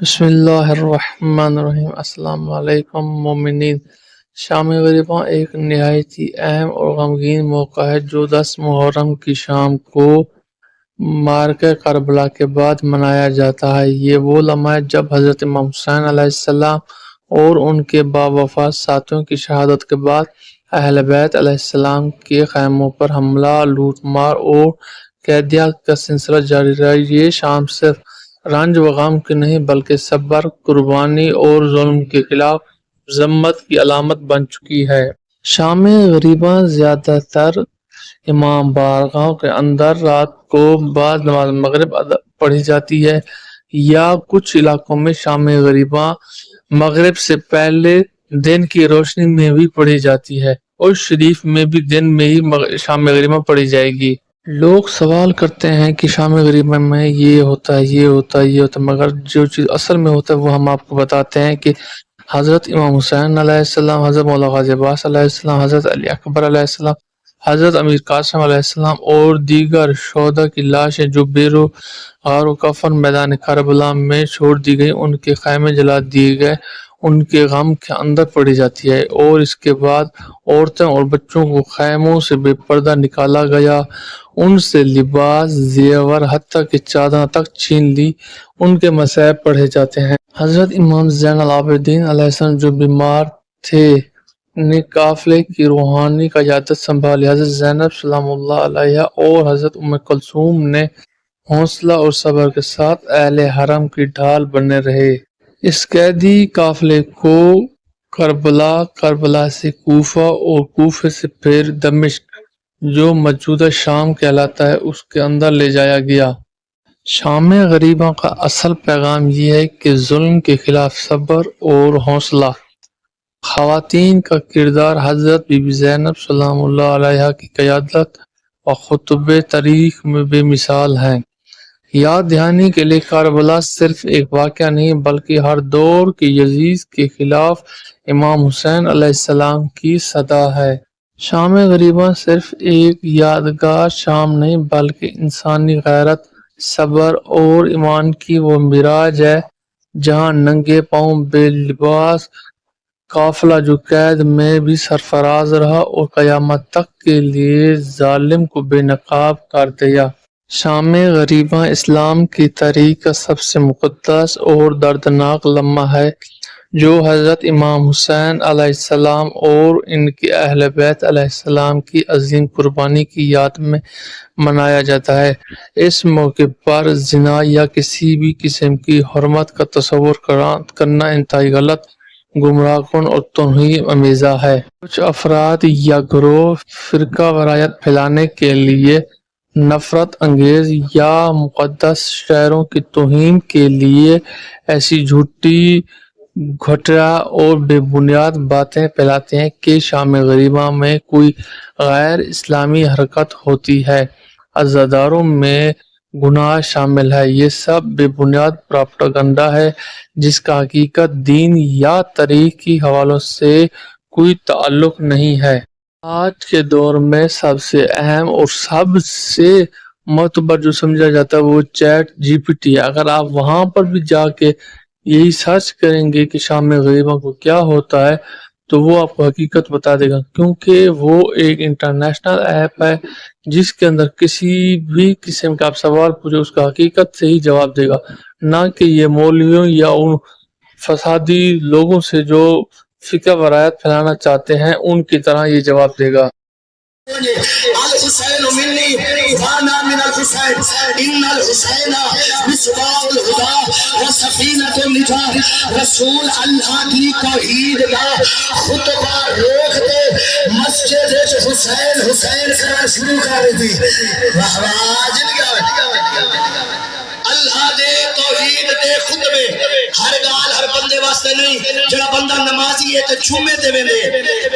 بسم اللہ الرحمن الرحیم۔ السلام علیکم مومنین۔ شام غریباں، ایک نہایت ہی اہم اور غمگین موقع ہے جو دس محرم کی شام کو مارکہ کربلا کے بعد منایا جاتا ہے۔ یہ وہ لمحہ ہے جب حضرت امام حسین علیہ السلام اور ان کے باوفا ساتھیوں کی شہادت کے بعد اہل بیت علیہ السلام کے خیموں پر حملہ، لوٹ مار اور قیدیات کا سلسلہ جاری رہا۔ یہ شام صرف رنج و غم کی نہیں بلکہ صبر، قربانی اور ظلم کے خلاف ذمت کی علامت بن چکی ہے۔ شام غریباں زیادہ تر امام بارگاہوں کے اندر رات کو بعد نماز مغرب پڑھی جاتی ہے یا کچھ علاقوں میں شام غریباں مغرب سے پہلے دن کی روشنی میں بھی پڑھی جاتی ہے اور شریف میں بھی دن میں ہی شام غریباں پڑھی جائے گی۔ لوگ سوال کرتے ہیں کہ شام غریبہ میں یہ ہوتا ہے، یہ ہوتا ہے، یہ ہوتا ہے، مگر جو چیز اصل میں ہوتا ہے وہ ہم آپ کو بتاتے ہیں کہ حضرت امام حسین علیہ السلام، حضرت مولا غازی عباس علیہ السلام، حضرت علی اکبر علیہ السلام، حضرت امیر قاسم علیہ السلام اور دیگر شہدہ کی لاشیں جو بیرو غار و کفن میدان کربلا میں چھوڑ دی گئی ان کے خیمے جلا دیے گئے۔ ان کے غم کے اندر پڑی جاتی ہے اور اس کے بعد عورتیں اور بچوں کو خیموں سے بے پردہ نکالا گیا۔ ان سے لباس، زیور، حتیٰ کہ چادر تک چھین لی۔ ان کے مسائب پڑھے جاتے ہیں۔ حضرت امام زین العابدین علیہ السلام جو بیمار تھے، نے قافلے کی روحانی قیادت سنبھالی۔ حضرت زینب سلام اللہ علیہ اور حضرت ام کلثوم نے حوصلہ اور صبر کے ساتھ اہل حرم کی ڈھال بنے رہے۔ اس قیدی قافلے کو کربلا کربلا سے کوفہ اور کوفے سے پھر دمشق، جو موجودہ شام کہلاتا ہے، اس کے اندر لے جایا گیا۔ شام غریبوں کا اصل پیغام یہ ہے کہ ظلم کے خلاف صبر اور حوصلہ۔ خواتین کا کردار حضرت بی بی زینب سلام اللہ علیہ کی قیادت و خطب تاریخ میں بے مثال ہیں۔ یاد دہانی کے لیے کربلا صرف ایک واقعہ نہیں بلکہ ہر دور کے یزید کے خلاف امام حسین علیہ السلام کی صدا ہے۔ شام غریباں صرف ایک یادگار شام نہیں بلکہ انسانی غیرت، صبر اور ایمان کی وہ مراج ہے۔ جہاں ننگے پاؤں بے لباس، قافلہ جو قید میں بھی سرفراز رہا اور قیامت تک کے لیے ظالم کو بے نقاب کر دیا۔ شام غریباں اسلام کی تاریخ کا سب سے مقدس اور دردناک لمحہ ہے، جو حضرت امام حسین علیہ السلام اور ان کے اہل بیت علیہ السلام کی عظیم قربانی کی یاد میں منایا جاتا ہے۔ اس موقع پر زنا یا کسی بھی قسم کی حرمت کا تصور کرنا انتہائی غلط گمراہ کن اور توہین امیزہ ہے۔ کچھ افراد یا گروہ فرقہ ورایت پھیلانے کے لیے نفرت انگیز یا مقدس شہروں کی توہین کے لیے ایسی جھوٹی گھٹیا اور بے بنیاد باتیں پھیلاتے ہیں کہ شام غریبہ میں کوئی غیر اسلامی حرکت ہوتی ہے۔ عزاداروں میں گناہ شامل ہے۔ یہ سب بے بنیاد پراپٹاگنڈا ہے، جس کا حقیقت دین یا تاریخ کی حوالوں سے کوئی تعلق نہیں ہے۔ آج کے دور میں سب سے اہم اور سب سے معتبر جو سمجھا جاتا ہے وہ چیٹ جی پی ٹی ہے۔ اگر آپ وہاں پر بھی جا کے یہی سرچ کریں گے کہ شام غریبوں کو کیا ہوتا ہے، تو وہ آپ کو حقیقت بتا دے گا۔ کیونکہ وہ ایک انٹرنیشنل ایپ ہے، جس کے اندر کسی بھی قسم کا آپ سوال پوچھے اس کا حقیقت سے ہی جواب دے گا۔ نہ کہ یہ مولویوں یا ان فسادی لوگوں سے جو فکر ورایت پھیلانا چاہتے ہیں، ان کی طرح یہ جواب دے گا۔ الحسین من مصباح رسول اللہ کی توحید خطبہ روک دے مسجد حسین حسین کرنا شروع کر دی۔ واہ واہ جن اللہ دے توحید دے۔ خطبے ہر گال ہر بندے واسطے نہیں۔ جڑا بندہ نمازی ہے تے چھومے تے ویندے۔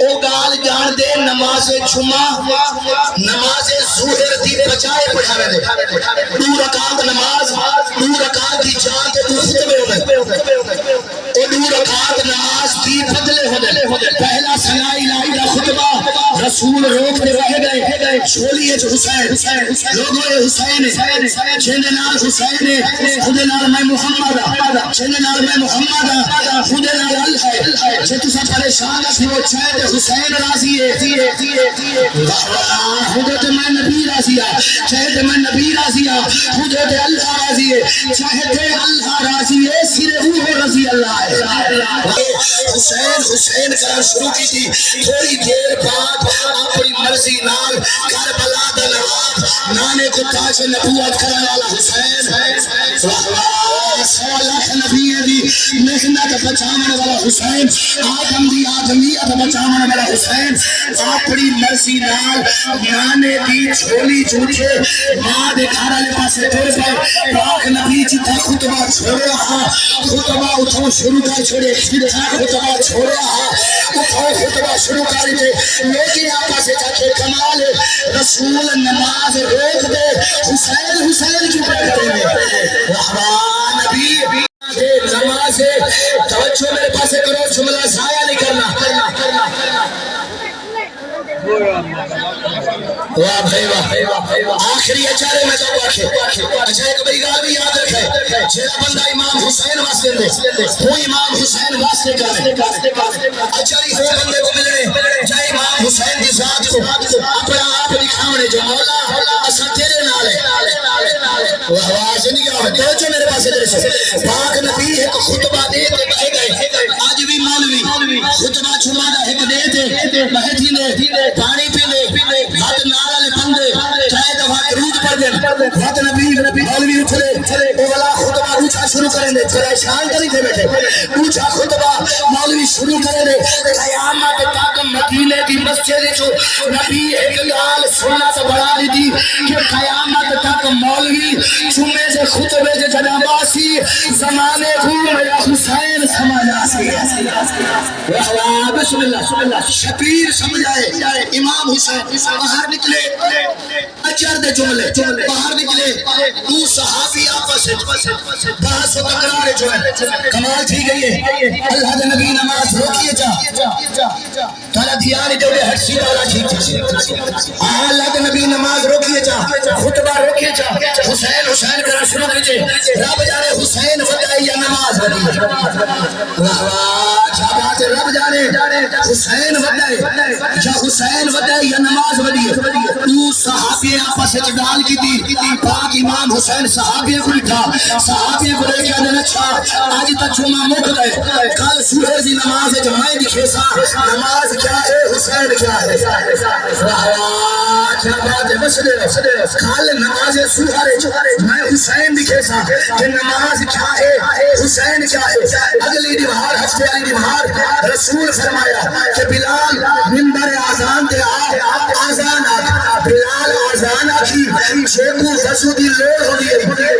او گال جان دے، نماز چھما نماز ظہر دی بچائے پڑھاوے دے۔ دو رکعت نماز، دو رکعت دی جان تے دو خطبے ہوندے او دو رکعت نماز دی بدلے ہوندے پہلا ثنا الہی دا رسول روک دے رہ گئے، چھولی ہے حسین، لوگوں یہ حسین ہے۔ جن نال حسین ہے خود نال میں محمد ہاں۔ جن نال میں محمد ہاں، خود نال ال ہے۔ جے تسا پریشان سی وہ چاہے تے حسین راضی ہے۔ خود تے میں نبی راضی ہاں۔ چاہے تے میں نبی راضی ہاں۔ خود تے اللہ راضی ہے۔ چاہے تے اللہ راضی ہے سر وہ رضی اللہ ہے۔ حسین حسین کرنا شروع کی تھی۔ تھوڑی دیر بعد اپنی مرضی نال کربلا دا نواب، نانے کو تاج نبوت کرنے والا حسین واہ واہ لاکھ نبی دی محنت بچانے والا حسین، آدم دی آدمیت بچانے والا حسین، اپنی مرضی نال نانے دی چھولی جھوٹے، ماں دے گھر والے پاسے ٹر گئے، پاک نبی جتھا خطبہ چھوڑیا ہاں خطبہ اتھوں شروع کر چھوڑے، جتھا خطبہ چھوڑیا ہاں اتھوں خطبہ شروع کر دے، لیکن آپس سے جا کے کمال، رسول نماز روک دے، حسین حسین کیوں کریں گے رحمان نبی نماز توجہ میرے پاس کرو، جملہ ضائع نہیں کرنا۔ واہ بھائی واہ، آخری اچارے میں تو آخے اچھا ایک بڑی گال بھی یاد رکھے۔ جیڑا بندہ امام حسین واسطے دے وہ امام حسین واسطے کرے اچاری ہو بندے کو ملنے جائے امام حسین کی ذات کو، اپنا آپ دکھاونے جو مولا اسا تیرے آواز نہیں واہ آوے توجہ میرے پاس ادھر سے پاک نبی ایک خطبہ دے تے بہ گئے۔ اج بھی مولوی خطبہ چھما دا ایک دے تے بہ تھی نے پانی پی لے ہاتھ نال والے بندے چاہے دفعہ درود پڑھ دیں وقت نبی مولوی اٹھلے۔ وہ والا خطبہ اونچا شروع کریں گے پریشان کری تھے بیٹھے۔ اونچا خطبہ مولوی شروع کریں گے قیامت تک مدینے کی مسجد جو نبی ایک گال سننا تو بڑا دی دی کہ قیامت تک مولوی چمے سے خطبے سے جنا باسی زمانے کو میرا حسین سمانا سی بسم اللہ۔ شبیر سمجھائے۔ امام حسین، باہر نکلے۔ اچر دے جملے باہر نکلے۔ دو صحابی آپس بحث و تقرار جو ہے۔ کمال تھی گئی ہے۔ اللہ دے نبی نماز روکیے جا۔ تارا دھیان جو دے ہٹ سی والا ٹھیک تھی۔ اللہ دے نبی نماز روکیے جا۔ خطبہ روکیے جا۔ حسین حسین کرنا شروع کیجیے۔ رب جانے حسین ودائی یا نماز ودی واہ۔ واہ رب جانے، حسین ودائی یا حسین ودائی یا نماز ودی تو صحابی آپس وچ گال کی تھی پاک امام حسین صحابی کو لکھا صحابی کو لے کے دن اچھا آج تک جمعہ مک گئے کل سورہ دی نماز جمعہ دکھے سا نماز کیا ہے، حسین کیا ہے؟ کیا بات ہے مسئلے کل نماز سورہ میں حسین دکھے سا کہ نماز کیا ہے، حسین کیا ہے؟ اگلی دیوار ہفتے والی دیوار رسول فرمایا کہ بلال ممبر آزان دے آ آزان آ۔ بلال آزان آکی شیخو وضو دی لوڑ ہو دی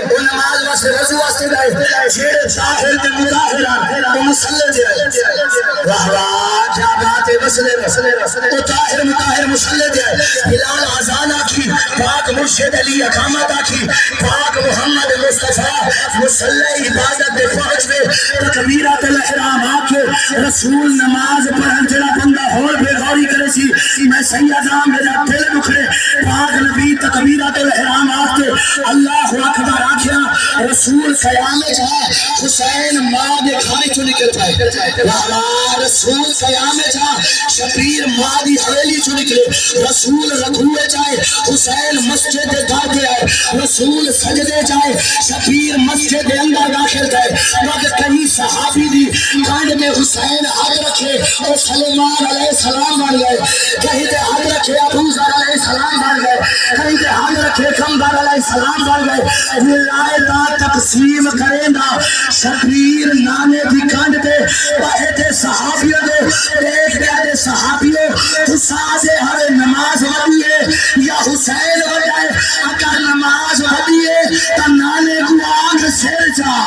وہ نماز واسطے وضو واسطے دائے جیڑے ظاہر دے مظاہران مسلح دے واہ واہ، کیا بات ہے مسلے وہ طاہر، مطاہر مسلے دے بلال آزان آکی پاک مرشد علی اقامت آکی پاک محمد مصطفیٰ مسلح عبادت دے پہنچ دے تکبیرات الاحرام آکے رسول نماز پڑھن جڑا بندہ ہور بے غوری کرے سی، میں سیدان میرا دل دکھے پاک نبی تکبیرات الاحرام آکے اللہ اکبر آکھیا، رسول قیام جا حسین ماں دے کھانے چو نکل پائے واہ رسول قیام جا، شبیر ماں دی حویلی چو نکلے رسول رکھوے جائے، حسین مسجد دے گھر دے آئے۔ رسول سجدے جائے، شبیر مسجد اندر داخل گئے وقت کہیں صحابی دی کانڈ میں حسین ہاتھ رکھے اور سلمان علیہ السلام بن گئے۔ کہیں تے ہاتھ رکھے ابو ذر علیہ السلام بن گئے۔ کہیں تے ہاتھ رکھے کمبر علیہ السلام بن گئے۔ ولایت تقسیم کریں گا شبیر نانے دی کانڈ تے پہے تے صحابیوں دے، دیکھ دے دے صحابیوں، حساس ہر نماز ودیے یا حسین وجائے اگر نماز ودیے تا نانے کو آنکھ سر جا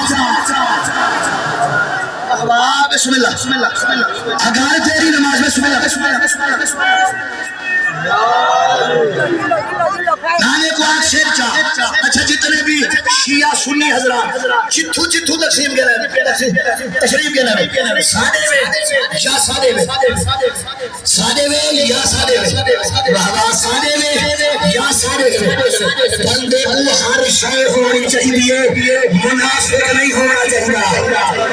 بسم اللہ بسم بسم اللہ۔ اگر تیری نماز بسم اللہ بسم اللہ بسم اللہ۔ بسم کو آنکھ سر جا اچھا جتنے بھی شیعہ سنی حضرات چتھو چتھو تقسیم کے لیے، تشریف کے لیے۔ سادے میں یا سادے میں سادے میں یا سادے میں بہوا سادے میں یا سادے میں بندے کو ہر شے ہونی چاہیے منافق نہیں ہونا چاہیے۔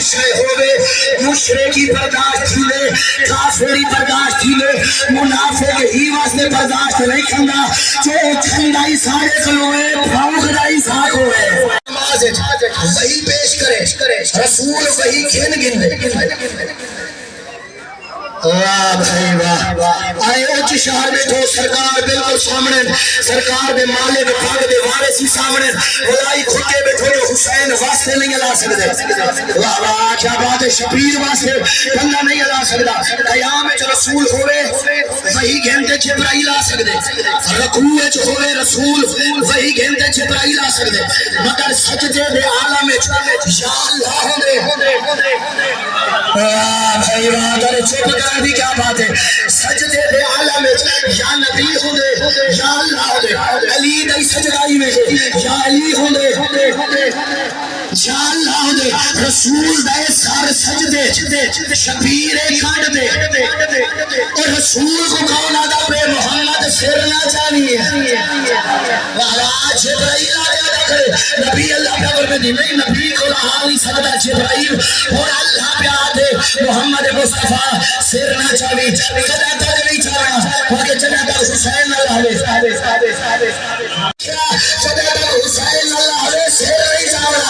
شے ہوئے مشرقی برداشت تھی لے کافری برداشت تھی لے منافق ہی واسطے برداشت نہیں کھندا جو کھندا سارے کلوے بھاؤ ساکھ ہوئے۔ نماز وہی پیش کرے، رسول وہی گھن گن دے واہ بھائی واہ آئے اچ شہر میں تو سرکار بالکل سامنے سرکار دے مالے دے پاگ دے ہی سامنے خدائی کھٹے حسین واسطے نہیں سکدے واہ واہ، کیا بات ہے؟ شبیر واسطے بندہ نہیں سکدا قیام وچ رسول ہوے وہی گھنٹے جبرائیل آ سکدے رکوع وچ ہوے رسول، وہی گھنٹے جبرائیل آ سکدے مگر سجدے دے عالم وچ یا اللہ بھائی چپ کر دی کیا بات ہے سجدے دے عالم یا نبی ہوندے یا اللہ ہوندے علی دی سجدائی میں یا علی ہوندے یا اللہ ہوندے رسول دے سر سجدے شبیر کڈ دے اور رسول کو کون آدا پہ محمد سر چاہیے واہ جبرائیل آ گیا نبی اللہ کا ورمے نہیں، نبی کو آ نہیں سکتا، جبرائیل اور آدھے محمد مصطفیٰ سر نہ چاہیے کدا تک نہیں چاہنا آگے چلا تک حسین اللہ علیہ کیا چلا تک حسین اللہ علیہ سر نہیں چاہنا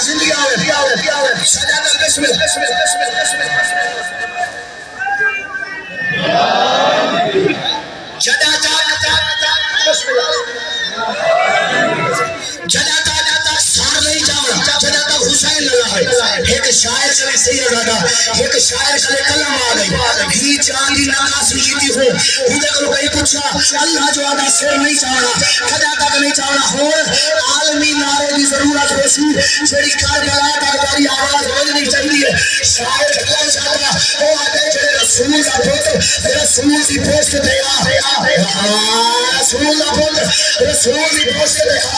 زندگی آوے سجا تک بسم ایک شاعر چلے کلم آ گئی۔ ہی چاندی ناکاسی کی تھی ہو ہوں دیکھ لو کہیں پوچھا، اللہ جو آدھا سر نہیں چاوڑا جدا تک نہیں چاوڑا ہو عالمی نعرے کی ضرورت ہو سی جڑی کار بلا تک تاری آواز بجنی چاہیے۔ شاعر کلم چاہتا وہ آتے چلے رسول کا پوت رسول کی پوسٹ دیا رسول کا پوت رسول کی پوسٹ دیا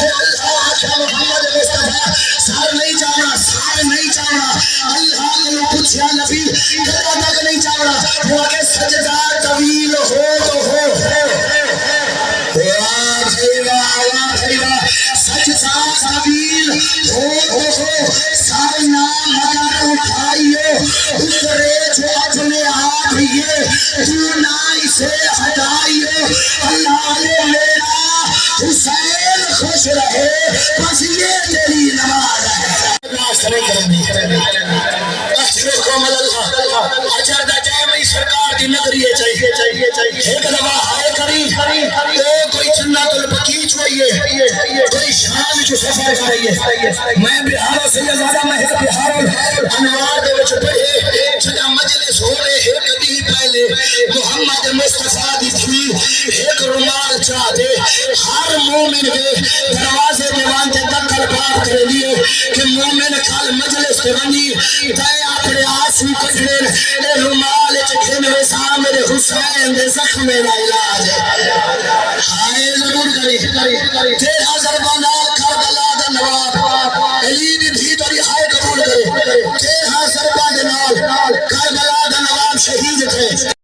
اللہ آخیا محمد مصطفیٰ نہیں چاہنا سار نہیں چاہنا اللہ نے پوچھا نبی کدا تک نہیں چاہنا وہ کہ سجدہ طویل ہو بکیچ ہوئیے کوئی جو سفر کرائیے میں بہاروں سے یہ زیادہ میں ایک انوار دے وچ پڑھے جدا مجلس ہو رہے ایک دی پہلے محمد مصطفیٰ دی تھی۔ ایک رومال چاہ دے ہر مومن کے دروازے دیوان تے دکل بات کرے لیے کہ مومن کھال مجلس کے بنی، تے اپنے آنسو کٹنے اے رومال حسین دے زخم دا علاج ہے۔ ہائے ضرور کری تیرا ضربانہ کربلا دا نواب علی دی دھی تاری ہائے قبول کرے۔ تیرا ضربہ دے نال کربلا دا نواب شہید تھے۔